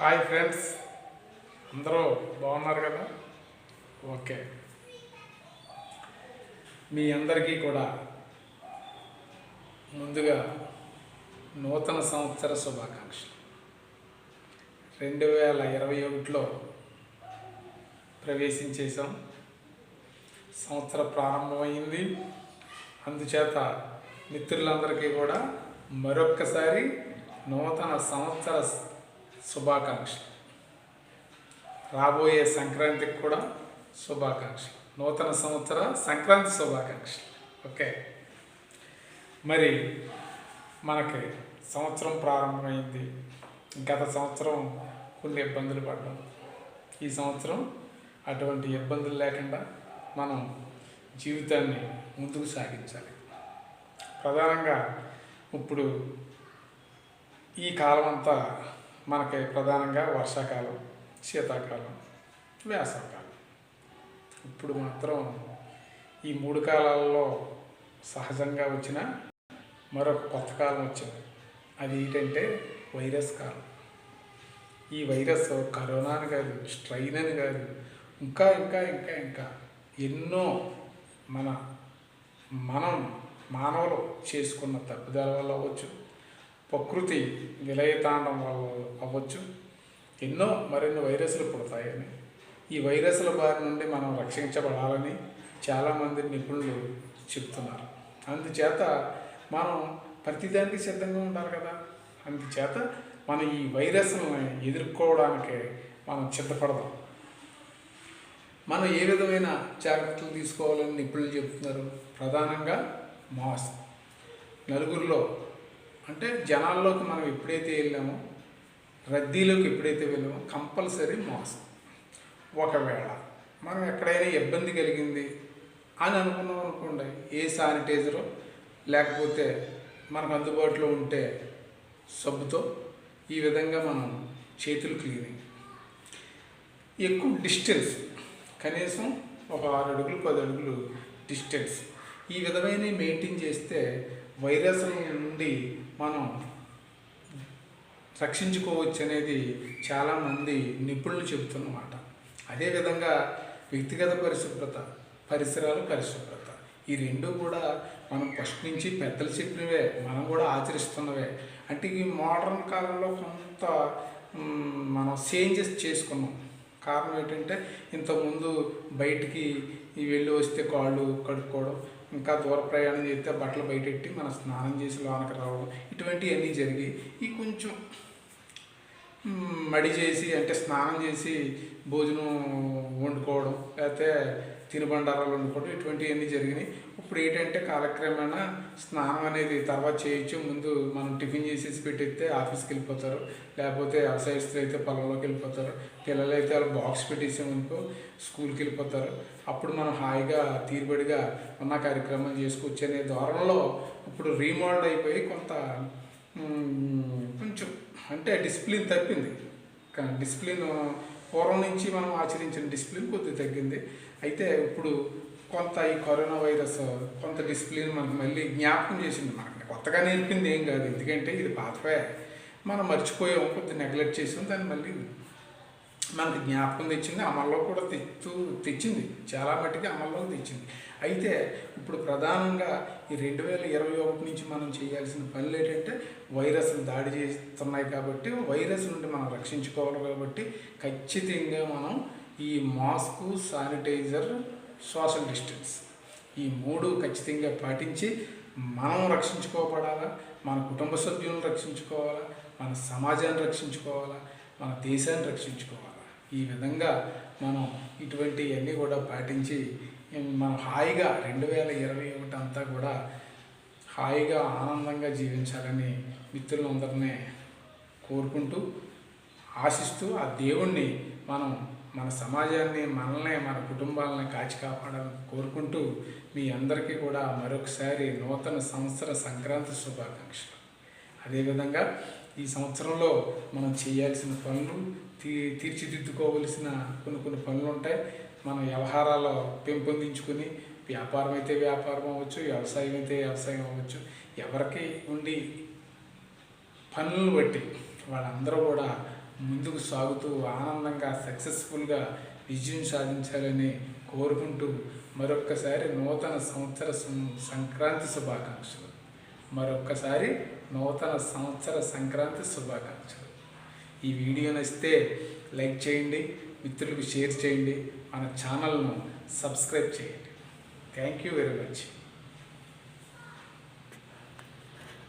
Hi friends అందరూ బాగున్నారు కదా? ఓకే. మీ అందరికీ కూడా ముందుగా నూతన సంవత్సర శుభాకాంక్షలు. రెండు వేల ఇరవై ఒకటిలో ప్రవేశించేసాం సంవత్సర ప్రారంభమైంది. అందుచేత మిత్రులందరికీ కూడా మరొక్కసారి నూతన సంవత్సర శుభాకాంక్షలు. రాబోయే సంక్రాంతికి కూడా శుభాకాంక్షలు. నూతన సంవత్సర సంక్రాంతి శుభాకాంక్షలు. ఓకే. మరి మనకి సంవత్సరం ప్రారంభమైంది. గత సంవత్సరం కొన్ని ఇబ్బందులు పడ్డాం. ఈ సంవత్సరం అటువంటి ఇబ్బందులు లేకుండా మనం జీవితాన్ని ముందుకు సాగించాలి. ప్రధానంగా ఇప్పుడు ఈ కాలం అంతా మనకి ప్రధానంగా వర్షాకాలం శీతాకాలం వేసవకాలం. ఇప్పుడు మాత్రం ఈ మూడు కాలాల్లో సహజంగా వచ్చిన మరొక కొత్త కాలం వచ్చింది. అది ఏంటంటే వైరస్ కాలం. ఈ వైరస్ కరోనా అని కాదు స్ట్రైన్ అని కాదు ఇంకా ఇంకా ఇంకా ఇంకా ఎన్నో మన మనం మానవులు చేసుకున్న తప్పుదల వల్ల అవ్వచ్చు. ప్రకృతి విలయతాండం వల్ల అవ్వచ్చు. ఎన్నో మరిన్ని వైరస్లు పుడతాయని. ఈ వైరస్ల బారి నుండి మనం రక్షించబడాలని చాలామంది నిపుణులు చెప్తున్నారు. అందుచేత మనం ప్రతిదానికి సిద్ధంగా ఉండాలి కదా. అందుచేత మనం ఈ వైరస్లను ఎదుర్కోవడానికి మనం సిద్ధపడదాం. మనం ఏ విధమైన జాగ్రత్తలు తీసుకోవాలని నిపుణులు చెప్తున్నారు? ప్రధానంగా మాస్క్. నలుగురిలో అంటే జనాల్లోకి మనం ఎప్పుడైతే వెళ్ళామో రద్దీలోకి ఎప్పుడైతే వెళ్ళామో కంపల్సరీ మాస్క్. ఒకవేళ మనం ఎక్కడైనా ఇబ్బంది కలిగింది అని అనుకున్నాం అనుకోండి ఏ శానిటైజరో లేకపోతే మనకు అందుబాటులో ఉంటే సబ్బుతో ఈ విధంగా మనం చేతులు క్లీనింగ్ ఎక్కువ డిస్టెన్స్ కనీసం ఒక ఆరు అడుగులు పది అడుగులు డిస్టెన్స్ ఈ విధమైన మెయింటైన్ చేస్తే వైరస్ల నుండి మనం రక్షించుకోవచ్చు అనేది చాలామంది నిపుణులు చెబుతున్నమాట. అదేవిధంగా వ్యక్తిగత పరిశుభ్రత పరిసరాలు పరిశుభ్రత ఈ రెండు కూడా మనం ఫస్ట్ నుంచి పెద్దలు చెప్పినవే మనం కూడా ఆచరిస్తున్నవే. అంటే ఈ మోడర్న్ కాలంలో కొంత మనం చేంజెస్ చేసుకున్నాం. కారణం ఏంటంటే ఇంతకుముందు బయటికి వెళ్ళి వస్తే కాళ్ళు కడుక్కోవడం ఇంకా దూర ప్రయాణం చేస్తే బట్టలు బయటెట్టి మనం స్నానం చేసి లోనకి రావడం ఇటువంటివన్నీ జరిగి ఈ కొంచెం మడి చేసి అంటే స్నానం చేసి భోజనం లేకపోతే తినుబండారాలు వండుకోవడం ఇటువంటివన్నీ జరిగినాయి. ఇప్పుడు ఏంటంటే కాలక్రమేణా స్నానం అనేది తర్వాత చేయొచ్చు. ముందు మనం టిఫిన్ చేసేసి పెట్టేస్తే ఆఫీస్కి వెళ్ళిపోతారు. లేకపోతే వ్యవసాయస్తులు అయితే పొలంలోకి వెళ్ళిపోతారు. పిల్లలు అయితే వాళ్ళు బాక్స్ పెట్టేసామనుకో స్కూల్కి వెళ్ళిపోతారు. అప్పుడు మనం హాయిగా తీరుబడిగా ఉన్న కార్యక్రమాలు చేసుకోవచ్చు అనే ధోరణిలో ఇప్పుడు రీమోడల్ అయిపోయి కొంత కొంచెం అంటే డిసిప్లిన్ తప్పింది. కానీ డిసిప్లిన్ పూర్వం నుంచి మనం ఆచరించిన డిసిప్లిన్ కొద్దిగా తగ్గింది. అయితే ఇప్పుడు కొంత ఈ కరోనా వైరస్ కొంత డిసిప్లిన్ మనకు మళ్ళీ జ్ఞాపకం చేసింది మనకి. కొత్తగా నేర్పింది ఏం కాదు. ఎందుకంటే ఇది పాతపోయే మనం మర్చిపోయాం కొద్దిగా నెగ్లెక్ట్ చేసాం దాన్ని మళ్ళీ మనకి జ్ఞాపకం తెచ్చింది అమల్లో కూడా తెచ్చు తెచ్చింది. చాలా మట్టుకి అమల్లో తెచ్చింది. అయితే ఇప్పుడు ప్రధానంగా ఈ రెండు వేల ఇరవై ఒకటి నుంచి మనం చేయాల్సిన పనులు ఏంటంటే వైరస్లు దాడి చేస్తున్నాయి కాబట్టి వైరస్ నుండి మనం రక్షించుకోవాలి కాబట్టి ఖచ్చితంగా మనం ఈ మాస్కు శానిటైజర్ సోషల్ డిస్టెన్స్ ఈ మూడు ఖచ్చితంగా పాటించి మనం రక్షించుకోబడాలా మన కుటుంబ సభ్యులను రక్షించుకోవాలా మన సమాజాన్ని రక్షించుకోవాలా మన దేశాన్ని రక్షించుకోవాలా. ఈ విధంగా మనం ఇటువంటివన్నీ కూడా పాటించి మనం హాయిగా రెండు వేల ఇరవై ఒకటి అంతా కూడా హాయిగా ఆనందంగా జీవించాలని మిత్రులందరినీ కోరుకుంటూ ఆశిస్తూ ఆ దేవుణ్ణి మనం మన సమాజాన్ని మనల్ని మన కుటుంబాలని కాచి కాపాడాలని కోరుకుంటూ మీ అందరికీ కూడా మరొకసారి నూతన సంవత్సర సంక్రాంతి శుభాకాంక్షలు. అదేవిధంగా ఈ సంవత్సరంలో మనం చేయాల్సిన పనులు తీ తీర్చిదిద్దుకోవలసిన కొన్ని కొన్ని పనులు ఉంటాయి. మన వ్యవహారాల్లో పెంపొందించుకుని వ్యాపారం అయితే వ్యాపారం అవ్వచ్చు వ్యవసాయం అయితే వ్యవసాయం అవ్వచ్చు. ఎవరికి ఉండి పనులను బట్టి వాళ్ళందరూ కూడా ముందుకు సాగుతూ ఆనందంగా సక్సెస్ఫుల్గా విజయం సాధించాలని కోరుకుంటూ మరొక్కసారి నూతన సంవత్సర సం- సంక్రాంతి శుభాకాంక్షలు. మరొక్కసారి నూతన సంవత్సర సంక్రాంతి శుభాకాంక్షలు. ఈ వీడియో నచ్చితే లైక్ చేయండి మిత్రులకు షేర్ చేయండి మన ఛానల్ను సబ్స్క్రైబ్ చేయండి. Thank you very much.